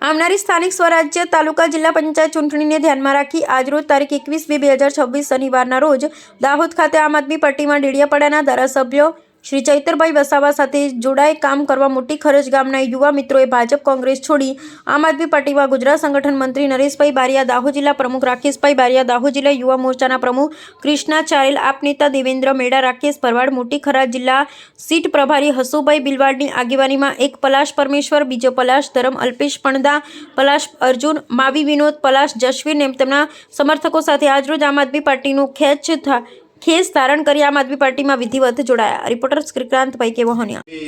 આવનારી સ્થાનિક સ્વરાજ્ય તાલુકા જિલ્લા પંચાયત ચૂંટણીને ધ્યાનમાં રાખી આજરોજ તારીખ એકવીસ બે બે હજાર છવ્વીસ શનિવારના રોજ દાહોદ ખાતે આમ આદમી પાર્ટીમાં ડેડિયાપાડાના ધારાસભ્યો શ્રી ચૈતરભાઈ વસાવા સાથે જોડાઈ કામ કરવા મોટી ખરજ ગામના યુવા મિત્રોએ ભાજપ કોંગ્રેસ છોડી આમ આદમી પાર્ટીમાં ગુજરાત સંગઠન મંત્રી નરેશભાઈ બારિયા, દાહોદ જિલ્લા પ્રમુખ રાકેશભાઈ બારિયા, દાહોદ જિલ્લા યુવા મોરચાના પ્રમુખ કૃષ્ણા ચારેલ, આપ નેતા દેવેન્દ્ર મેડા, રાકેશ ભરવાડ, મોટી ખરા જિલ્લા સીટ પ્રભારી હસુભાઈ બિલવાડની આગેવાનીમાં એક પલાશ પરમેશ્વર, બીજો પલાશ ધરમ અલ્પેશ પણદા, પલાશ અર્જુન, માવી વિનોદ, પલાશ જશવીર એમ તેમના સમર્થકો સાથે આજરોજ આમ આદમી પાર્ટીનું ખેંચ થા- ખેસ ધારણ કરી આમ આદમી પાર્ટીમાં વિધિવત જોડાયા. રિપોર્ટર શ્રીકાંતભાઈ કે વહોનિયા એ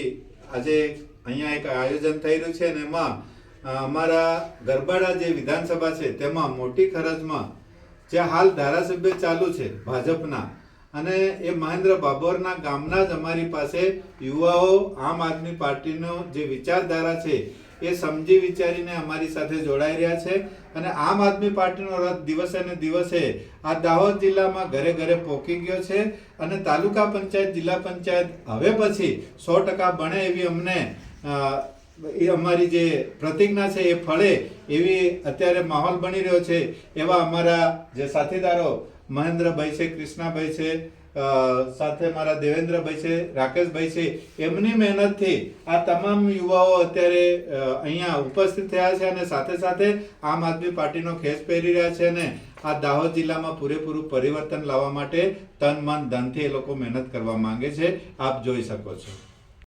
આજે અહીંયા એક આયોજન થઈ રહ્યું છે ને એમાં અમારા ગરબાડા જે વિધાનસભા છે, તેમાં મોટી ખરજમાં જે હાલ ધારાસભ્ય ચાલુ છે, ભાજપના, અને એ મહેન્દ્ર બાબોરના ગામના જ અમારી પાસે યુવાઓ, આમ આદમી પાર્ટીનો જે વિચારધારા છે એ સમજી વિચારીને અમારી સાથે જોડાઈ રહ્યા છે અને આમ આદમી પાર્ટીનો રથ દિવસે ને દિવસે આ દાહોદ જિલ્લામાં ઘરે ઘરે પહોંચી ગયો છે અને તાલુકા પંચાયત, જિલ્લા પંચાયત હવે પછી સો ટકા બને એવી અમને એ અમારી જે પ્રતિજ્ઞા છે એ ફળે એવી અત્યારે માહોલ બની રહ્યો છે એવા અમારા જે સાથીદારો મહેન્દ્રભાઈ છે, કૃષ્ણાભાઈ છે સાથે મારા દેવેન્દ્રભાઈ છે, રાકેશભાઈ છે, એમની મહેનતથી આ તમામ યુવાઓ અત્યારે અહીંયા ઉપસ્થિત થયા છે અને સાથે સાથે આમ આદમી પાર્ટીનો ખેસ પહેરી રહ્યા છે અને આ દાહોદ જિલ્લામાં પૂરેપૂરું પરિવર્તન લાવવા માટે તન, મન, ધનથી એ લોકો મહેનત કરવા માંગે છે. આપ જોઈ શકો છો.